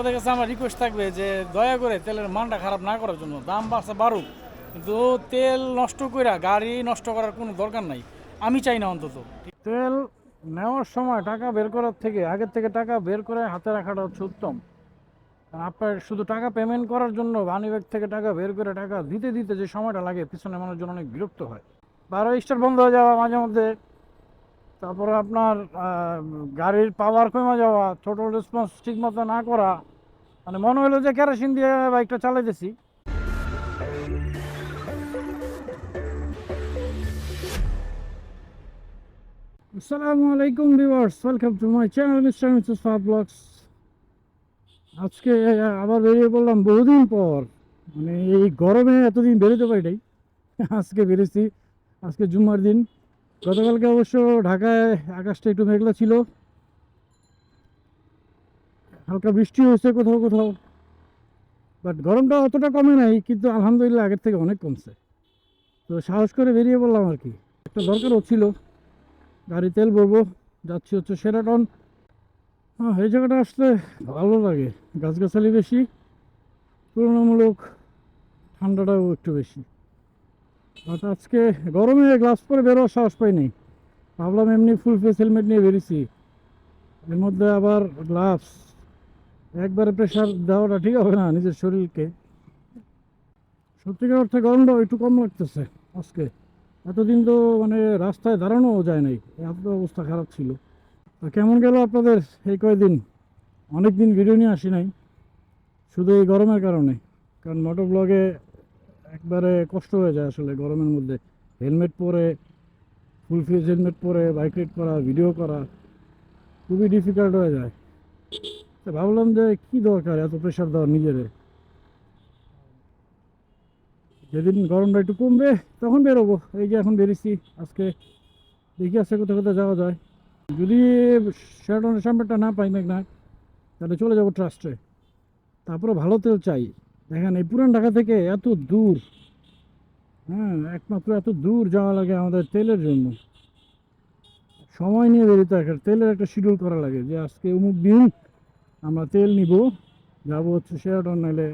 আমাদের কাছে আমার রিকোয়েস্ট থাকবে যে দয়া করে তেলের মানটা খারাপ না করার জন্য। দাম বাড়ছে বাড়ুক। কিন্তু তেল নষ্ট কইরা গাড়ি নষ্ট করার কোনো দরকার নাই। আমি চাই না অন্তত। তেল নেওয়ার সময় টাকা বের করার থেকে, আগের থেকে টাকা বের করে হাতে রাখাটা হচ্ছে উত্তম। কারণ আপনার শুধু টাকা পেমেন্ট করার জন্য মানিব্যাগ থেকে টাকা বের করে টাকা দিতে দিতে যে সময়টা লাগে, পিছনে মানুষজন অনেক বিরক্ত হয়। বারো স্টার বন্ধ হয়ে যাওয়া মাঝে মধ্যে তারপরে আপনার গাড়ির পাওয়ার কমে যাওয়া টোটাল রেসপন্স ঠিক মতো না করা মানে মনে হলো যে কেরোসিন দিয়ে বাইকটা চালাইতেছি। আসসালামু আলাইকুম viewers welcome to my channel mister Mrs ফাহ vlogs আজকে আবার বেরিয়ে পড়লাম বহুদিন পর মানে এই গরমে এতদিন বেরোতে পারি নাই আজকে বেরিয়েছি আজকে জুম্মার দিন। গতকালকে অবশ্য ঢাকায় আকাশটা একটু মেঘলা ছিল। হালকা বৃষ্টি হয়েছে কোথাও কোথাও বাট গরমটা অতটা কমে নাই, কিন্তু আলহামদুলিল্লাহ আগের থেকে অনেক কমছে। তো সাহস করে বেরিয়ে পড়লাম আর কি। একটা দরকার ছিল, গাড়ি তেল ভরবো, যাচ্ছি হচ্ছে সেরাটন হ্যাঁ এই জায়গাটা আসলে ভালো লাগে, গাছগাছালি বেশি, তুলনামূলক ঠান্ডাটাও একটু বেশি। বাট আজকে গরমে গ্লাস পরে বেরোবার সাহস পাইনি। ভাবলাম এমনি ফুল ফেস হেলমেট নিয়ে বেরিয়েছি। এর মধ্যে আবার গ্লাভস একবারে প্রেশার দেওয়াটা ঠিক হবে না নিজের শরীরকে। সত্যিকার অর্থে গরমটা একটু কম লাগতেছে আজকে। এতদিন তো মানে রাস্তায় দাঁড়ানোও যায় নাই। এত অবস্থা খারাপ ছিল। তো কেমন গেল আপনাদের এই কয়দিন? অনেক দিন ভিডিও নিয়ে আসি নাই। শুধু এই গরমের কারণে। কারণ মোটর ব্লগে একবারে কষ্ট হয়ে যায় আসলে গরমের মধ্যে। হেলমেট পরে ফুল ফেস হেলমেট পরে বাইক রাইড করা ভিডিও করা, খুবই ডিফিকাল্ট হয়ে যায়। ভাবলাম যে কী দরকার এত প্রেশার দেওয়ার নিজেরে যেদিন গরমটা একটু কমবে, তখন বেরোবো। এই যে এখন বেরিয়েছি, আজকে দেখি আছে কোথাও কোথাও যাওয়া যায়। যদি শেরাটনের সামনেটা না পাই মেঘনা তাহলে চলে যাব ট্রাস্টে তারপরে ভালো তেল চাই। দেখেন, এই পুরান ঢাকা থেকে এত দূর হ্যাঁ একমাত্র এত দূর যাওয়া লাগে আমাদের তেলের জন্য। সময় নিয়ে বেরোতে একটা তেলের একটা শিডিউল করা লাগে যে আজকে অমুক দিন আমরা তেল নিব, যাব হচ্ছে শেরাটন নাহলে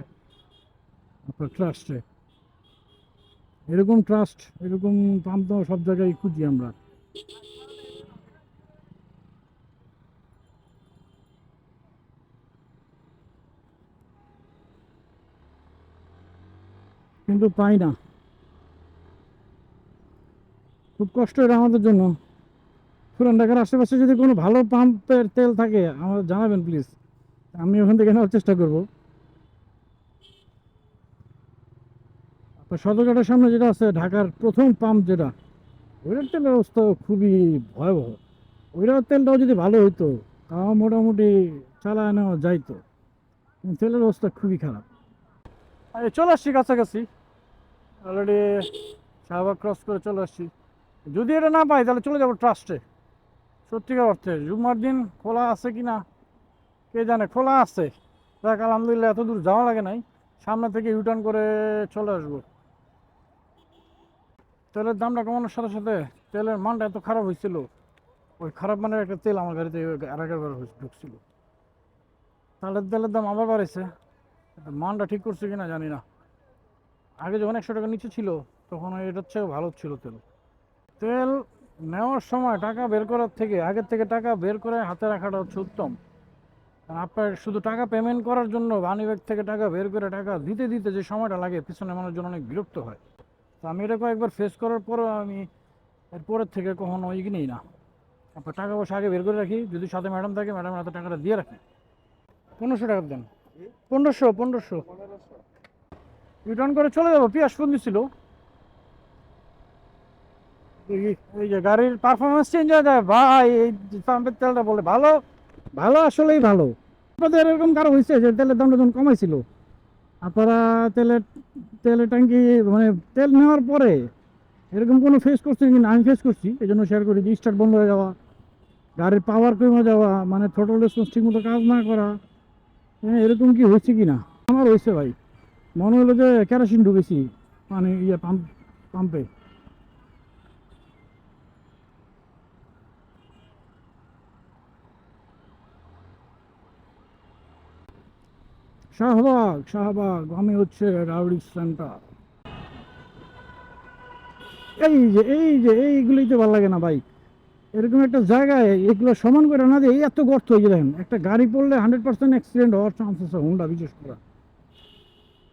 আপনার ট্রাস্টে এরকম ট্রাস্ট এরকম পাম্প সব জায়গায় খুঁজি আমরা। কিন্তু পাই না। খুব কষ্ট এটা আমাদের জন্য। পুরান ঢাকার আশেপাশে যদি কোনো ভালো পাম্পের তেল থাকে আমাদের জানাবেন প্লিজ। আমি ওখান থেকে নেওয়ার চেষ্টা করব। সদরঘাটের সামনে যেটা আছে, ঢাকার প্রথম পাম্প যেটা, ওইটার তেলের অবস্থা খুবই ভয়াবহ। ওইটার তেলটাও যদি ভালো হইতো, তাও মোটামুটি চালায় নেওয়া যাইতো। তেলের অবস্থা খুবই খারাপ। চলে আসছি কাছাকাছি। অলরেডি শাহবাগ ক্রস করে চলে আসছি। যদি এটা না পাই, তাহলে চলে যাব ট্রাস্টে সত্যিকার অর্থে, জুম্মার দিন খোলা আছে কি না কে জানে, খোলা আছে। দেখ আলহামদুলিল্লাহ, এত দূর যাওয়া লাগে নাই। সামনে থেকে ইউটার্ন করে চলে আসব। তেলের দামটা কমানোর সাথে সাথে তেলের মানটা এত খারাপ হয়েছিল। ওই খারাপ মানের একটা তেল আমার গাড়িতে আর একবার ঢুকছিল। তালের তেলের দাম আবার বাড়েছে। মানটা ঠিক করছে কিনা জানি না। আগে যখন একশো টাকা নিচে ছিল, তখন এটার চেয়েও ভালো ছিল তেল। তেল নেওয়ার সময় টাকা বের করার থেকে, আগের থেকে টাকা বের করে হাতে রাখাটা হচ্ছে উত্তম। কারণ আপনার শুধু টাকা পেমেন্ট করার জন্য মানিব্যাগ থেকে টাকা বের করে টাকা দিতে দিতে যে সময়টা লাগে, পিছনে মানুষজন অনেক বিরক্ত হয়। তো আমি এটা কয়েকবার ফেস করার পরেও আমি এরপরের থেকে কখনো ওই কিনেই না। আপনার টাকা পয়সা আগে বের করে রাখি, যদি সাথে ম্যাডাম থাকে ম্যাডামের হাতে টাকাটা দিয়ে রাখি। পনেরোশো টাকা দেন। পনেরোশো পনেরোশো। রিটার্ন করে চলে যাব। পিয়াস ফোন দিছিল। এই- যে গাড়ির পারফরমেন্স চেঞ্জ হয়ে যায়। ভাই, এই পাম্পের তেলটা বলে ভালো ভালো আসলেই ভালো। আপনাদের এরকম কারও হয়েছে যে তেলের দামটা যখন কমাইছিল? আপনারা তেলের তেলের ট্যাঙ্কি মানে তেল নেওয়ার পরে এরকম কোনো ফেস করছেন কিনা? আমি ফেস করছি। এই জন্য শেয়ার করি স্টার্ট বন্ধ হয়ে যাওয়া, গাড়ির পাওয়ার কমে যাওয়া মানে থ্রোটল রেসপন্স ঠিক মতো কাজ না করা হ্যাঁ এরকম কি হয়েছে কি না আমার হয়েছে ভাই। মনে হলো যে কেরোসিন ঢুকেছি মানে ইয়ে পাম্প পাম্পে শাহবাগ শাহবাগ, আমি হচ্ছে রাউডি সেন্টার এই যে এই যে, এইগুলোই তো ভালো লাগে না ভাই। এরকম একটা জায়গায় এগুলো সমান করে না দিয়ে এই এত গর্ত হয়ে দেখেন। একটা গাড়ি পড়লে হান্ড্রেড পার্সেন্ট অ্যাক্সিডেন্ট হওয়ার চান্স আছে হুন্ডা বিশেষ করে।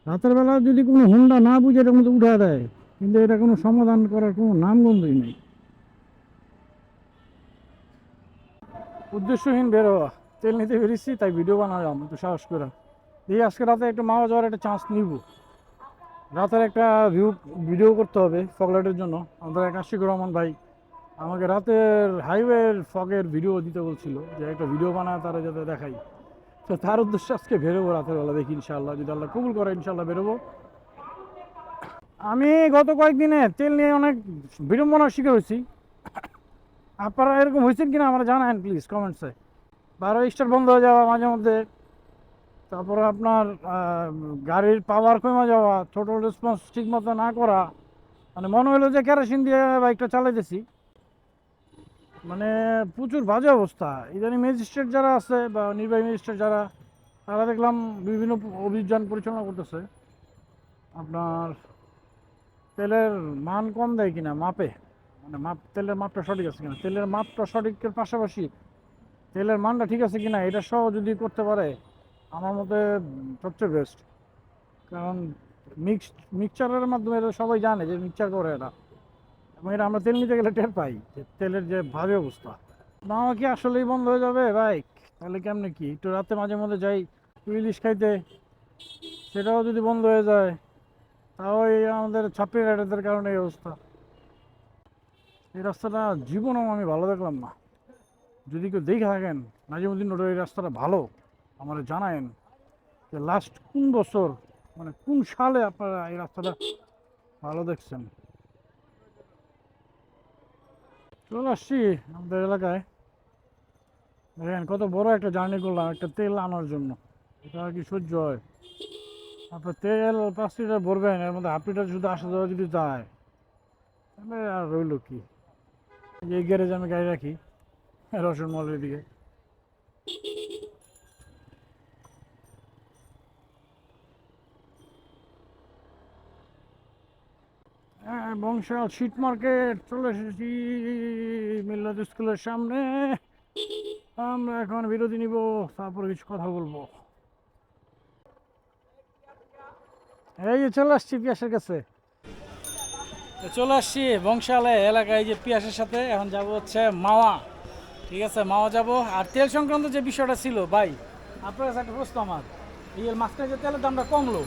রাতের বেলা যদি কোনো হুন্ডা না বুঝে এটার মধ্যে উঠা দেয়। কিন্তু এটা কোনো সমাধান করার কোনো নামগন্ধই নেই। উদ্দেশ্যহীন বের হওয়া। তেল নিতে বেরিয়েছি, তাই ভিডিও বানালাম, একটু সাহস করে। দিয়ে আজকে রাতে একটু মাওয়া যাওয়ার একটা চান্স নিব। রাতের একটা ভিউ ভিডিও করতে হবে ফগলাইটের জন্য। আমাদের এক রহমান ভাই আমাকে রাতের হাইওয়ের ফগের ভিডিও দিতে বলছিল যে একটা ভিডিও বানায় তারা যাতে দেখাই তো তার উদ্দেশ্যে আজকে বেরোবো রাতের বেলা, দেখি ইনশাআল্লাহ, যদি আল্লাহ কবুল করে ইনশাল্লাহ বেরোবো। আমি গত কয়েকদিনে তেল নিয়ে অনেক বিড়ম্বনার শিকার হয়েছি। আপনারা এরকম হয়েছেন কিনা আমরা জানান প্লিজ কমেন্টসে বারো স্টার বন্ধ হয়ে যাওয়া মাঝে মধ্যে। তারপরে আপনার গাড়ির পাওয়ার কমে যাওয়া টোটাল রেসপন্স ঠিক মতো না করা। মানে মনে হলো যে কেরোসিন দিয়ে বাইকটা চালাইতেছি। মানে প্রচুর বাজে অবস্থা। ইদানি ম্যাজিস্ট্রেট যারা আছে বা নির্বাহী ম্যাজিস্ট্রেট যারা, তারা দেখলাম বিভিন্ন অভিযান পরিচালনা করতেছে। আপনার তেলের মান কম দেয় কিনা মাপে? মানে মাপ, তেলের মাপটা সঠিক আছে কিনা? তেলের মাপটা সঠিকের পাশাপাশি তেলের মানটা ঠিক আছে কিনা, এটা সহ যদি করতে পারে, আমার মতে সবচেয়ে বেস্ট কারণ মিক্স মিক্সচারের মাধ্যমে এটা সবাই জানে যে মিক্সচার করে এটা। এবং এটা আমরা তেল নিতে গেলে টের পাই যে তেলের যে ভাবে অবস্থা। মামা কি আসলেই বন্ধ হয়ে যাবে? বাইক তাহলে কেমনে কি? একটু রাতে মাঝে মধ্যে যাই ইলিশ খাইতে, সেটাও যদি বন্ধ হয়ে যায়, তাও এই আমাদের ছাপড়ি রাইডারদের কারণে এই অবস্থা। এই রাস্তাটা জীবনেও আমি ভালো দেখলাম না। যদি কেউ দেখে থাকেন নাজিমুদ্দিন রোডের এই রাস্তাটা ভালো, আমার জানায়েন যে লাস্ট কোন বছর মানে কোন সালে আপনারা এই রাস্তাটা ভালো দেখছেন। চলে আসছি আমাদের এলাকায়। দেখেন, কত বড় একটা জার্নি করলাম, একটা তেল আনার জন্য। এটা কি সহ্য হয়। আপনার তেল পাঁচ লিটার ভরবেন, এর মধ্যে হাফ লিটার শুধু আসা যাওয়া যদি যায়, তাহলে আর রইল কি? এই গ্যারেজে আমি গাড়ি রাখি, রসুন মলের দিকে। বংশাল শিট মার্কেট চলে এসেছি মিল্লাত স্কুলের সামনে। আমরা এখন বিরতি নিব, তারপরে কিছু কথা বলব। এই যে চলে আসছি পিয়াসের কাছে। চলে আসছি বংশালে এলাকায় যে পিয়াসের সাথে, এখন যাব হচ্ছে মাওয়া। ঠিক আছে, মাওয়া যাব। আর তেল সংক্রান্ত যে বিষয়টা ছিল, ভাই, আপনার কাছে একটা প্রশ্ন আমার। এই মাঝখানে যে তেলের দামটা কমলো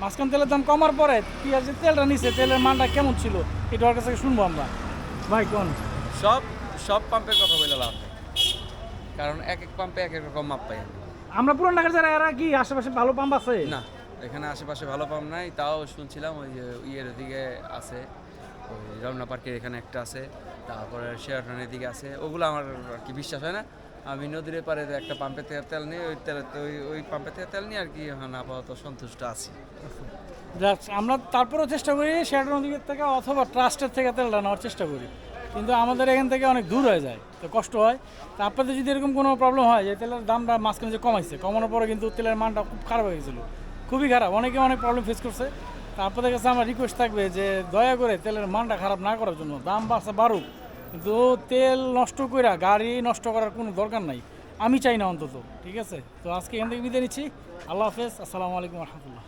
মাঝখানে তেলের দাম কমার পরে পেঁয়াজের তেলটা নিচে তেলের মানটা কেমন ছিল? এটা ওর কাছে শুনব আমরা। ভাই কোন? সব সব পাম্পের কথা বলে লাভ নেই। কারণ এক এক পাম্পে এক এক রকম মাপ পাই। আমরা পুরান ঢাকার যারা এরা কি আশেপাশে ভালো পাম্প আছে? না এখানে আশেপাশে ভালো পাম্প নাই। তাও শুনছিলাম ওই যে ইয়ের দিকে আছে ওই রমনা পার্কের এখানে একটা আছে তারপরে শেয়ারটনের দিকে আছে। ওগুলো আমার আর কি বিশ্বাস হয় না। আমি নদীর পারে একটা পাম্পের থেকে তেল নিই ওই তেল ওই ওই পাম্পের থেকে তেল নিয়ে আর কি এখন আপাতত সন্তুষ্ট আছি। আমরা তারপরেও চেষ্টা করি শেয়ারটন নদীর থেকে অথবা ট্রাস্টের থেকে তেলটা নেওয়ার চেষ্টা করি। কিন্তু আমাদের এখান থেকে অনেক দূর হয়ে যায়, তো কষ্ট হয়। তা আপনাদের যদি এরকম কোনো প্রবলেম হয় যে তেলের দামটা মাঝখানে যে কমাইছে, কমানোর পরে কিন্তু তেলের মানটা খুব খারাপ হয়ে গেছিল। খুবই খারাপ, অনেকে অনেক প্রবলেম ফেস করছে। তা আপনাদের কাছে আমার রিকোয়েস্ট থাকবে যে দয়া করে তেলের মানটা খারাপ না করার জন্য, দাম বাড়ছে বাড়ুক। কিন্তু তেল নষ্ট কইরা গাড়ি নষ্ট করার কোনো দরকার নাই। আমি চাই না অন্তত, ঠিক আছে? তো আজকে এখান থেকে বিদায় নিচ্ছি। আল্লাহ হাফেজ, আসসালামু আলাইকুম রহমতুল্লাহ।